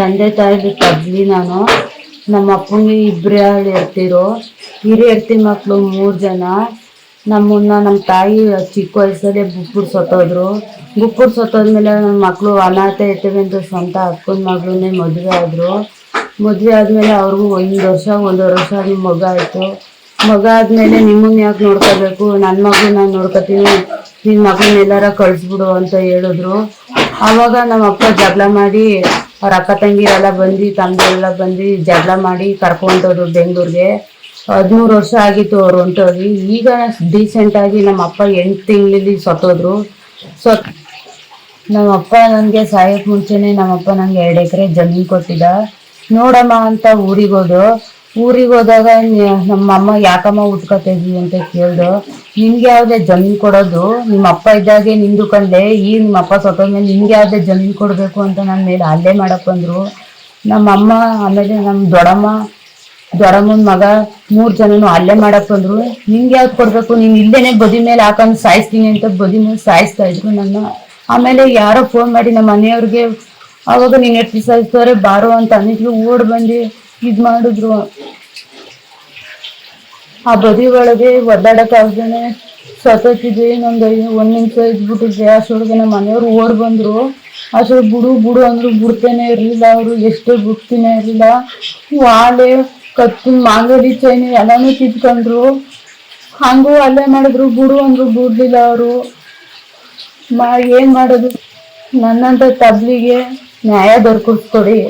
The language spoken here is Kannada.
ತಂದೆ ತಾಯಿ ತಬ್ಲಿ ನಾನು. ನಮ್ಮ ಅಪ್ಪಂಗೆ ಇಬ್ಬರೇ ಇರ್ತಿರೋ. ಹಿರಿಯರ್ತಿ ಮಕ್ಕಳು ಮೂರು ಜನ. ನಮ್ಮನ್ನ ನಮ್ಮ ತಾಯಿ ಚಿಕ್ಕ ವಯಸ್ಸಲ್ಲೇ ಗುಪ್ಪುರ್ ಸತ್ತೋದ್ರು. ಗುಪ್ಪುರ್ ಸತ್ತೋದ್ಮೇಲೆ ನನ್ನ ಮಕ್ಕಳು ಅನಾಥ ಇರ್ತೇವೆ ಅಂತ ಸ್ವಂತ ಅಕ್ಕನ ಮಗಳನ್ನೇ ಮದುವೆ ಆದರು. ಮದುವೆ ಆದಮೇಲೆ ಅವ್ರಿಗೂ ಒಂದು ವರ್ಷ, ಒಂದೂವರೆ ವರ್ಷ ನಿಮ್ಮ ಮಗ ಆಯಿತು. ಮಗ ಆದಮೇಲೆ ನಿಮ್ಮನ್ನ ಯಾಕೆ ನೋಡ್ಕೋಬೇಕು? ನನ್ನ ಮಗು ನಾನು ನೋಡ್ಕೋತೀನಿ. ನಿನ್ನ ಮಗನ ಎಲ್ಲಾರ ಕಳಿಸ್ಬಿಡು ಅಂತ ಹೇಳಿದ್ರು. ಆವಾಗ ನಮ್ಮ ಅಪ್ಪ ಜಗಳ ಮಾಡಿ ಅವ್ರ ಅಕ್ಕ ತಂಗಿರೆಲ್ಲ ಬಂದು ತಂದೆಲ್ಲ ಬಂದು ಜಗಳ ಮಾಡಿ ಕರ್ಕೊಂಡೋದ್ರು ಬೆಂಗಳೂರಿಗೆ. ಹದಿಮೂರು ವರ್ಷ ಆಗಿತ್ತು ಅವ್ರು ಹೊಂಟೋಗಿ ಈಗ ಡೀಸೆಂಟಾಗಿ ನಮ್ಮ ಅಪ್ಪ ಎಂಟು ತಿಂಗಳಲ್ಲಿ ಸತ್ತೋದ್ರು. ಸೊ ನಮ್ಮ ಅಪ್ಪ ನನಗೆ ಸಾಯಕ್ಕೆ ಮುಂಚೆನೇ ನಮ್ಮಪ್ಪ ನನಗೆ ಎರಡು ಎಕರೆ ಜಮೀನು ಕೊಟ್ಟಿದ್ದ. ನೋಡಮ್ಮ ಅಂತ ಊರಿಗೆ ಊರಿಗೆ ಹೋದಾಗ ನಮ್ಮ ಅಮ್ಮ, ಯಾಕಮ್ಮ ಉಟ್ಕೊತಿದ್ವಿ ಅಂತ ಕೇಳ್ದು ನಿಮ್ಗೆ ಯಾವ್ದೇ ಜಮೀನು ಕೊಡೋದು? ನಿಮ್ಮ ಅಪ್ಪ ಇದ್ದಾಗೆ ನಿಂದು ಕಂಡೆ, ಈಗ ನಿಮ್ಮ ಅಪ್ಪ ಸ್ವತಂತ್ರ ನಿಮ್ಗೆ ಯಾವ್ದೇ ಜಮೀನು ಕೊಡಬೇಕು ಅಂತ ನನ್ನ ಮೇಲೆ ಅಲ್ಲೇ ಮಾಡಕ್ ಬಂದ್ರು. ನಮ್ಮ ಅಮ್ಮ, ಆಮೇಲೆ ನಮ್ಮ ದೊಡ್ಡಮ್ಮ ದೊಡ್ಡಮ್ಮನ ಮಗ, ಮೂರು ಜನನು ಅಲ್ಲೇ ಮಾಡಕ್ ಬಂದ್ರು. ನಿಮ್ಗೆ ಯಾವ್ದು ಕೊಡ್ಬೇಕು? ನೀನ್ ಇಲ್ಲೇನೆ ಬದಿ ಮೇಲೆ ಹಾಕೊಂಡು ಸಾಯಿಸ್ತೀನಿ ಅಂತ ಬದಿ ಮೇಲೆ ಸಾಯಿಸ್ತಾ ಇದ್ರು ನನ್ನ. ಆಮೇಲೆ ಯಾರೋ ಫೋನ್ ಮಾಡಿ ನಮ್ಮ ಮನೆಯವ್ರಿಗೆ, ಅವಾಗ ನೀನ್ ಎಷ್ಟು ಸಾಯಿಸ್ತಾರೆ ಬಾರೋ ಅಂತ ಅಂದಿದ್ರು ಓಡ್ ಬಂದು ಇದ್ ಮಾಡಿದ್ರು. ಆ ಬದಿ ಒಳಗೆ ಒದ್ದಾಡಕ್ ಆಗ್ದೇನೆ ಸತ್ತೋತಿದ್ವಿ ನಮ್ದು ಒಂದ್ ನಿಮಿಷ ಇದ್ಬಿಟ್ಟಿದ್ವಿ ಅಷ್ಟೊಳಗೆ ನಮ್ಮ ಮನೆಯವ್ರು ಓಡ್ ಬಂದ್ರು. ಅಷ್ಟೊಳಗೆ ಬಿಡು ಬಿಡು ಅಂದ್ರು, ಬಿಡ್ತೇನೆ ಇರ್ಲಿಲ್ಲ ಅವರು, ಎಷ್ಟು ಬಿಡ್ತೀನಿ ಇರ್ಲಿಲ್ಲ. ವಾಲೆ ಕತ್ತು ಮಾಂಗಡಿ ಚೈನ್ ಎಲ್ಲಾನು ಕಿತ್ಕೊಂಡ್ರು ಹಂಗೂ ಅಲ್ಲೇ ಮಾಡಿದ್ರು, ಬಿಡು ಅಂದ್ರು, ಬಿಡ್ಲಿಲ್ಲ ಅವರು. ಮಾ, ಏನ್ ಮಾಡೋದು? ನನ್ನಂತ ತಬ್ಲಿಗೆ ನ್ಯಾಯ ದೊರಕಿಸ್ಕೊಡಿ.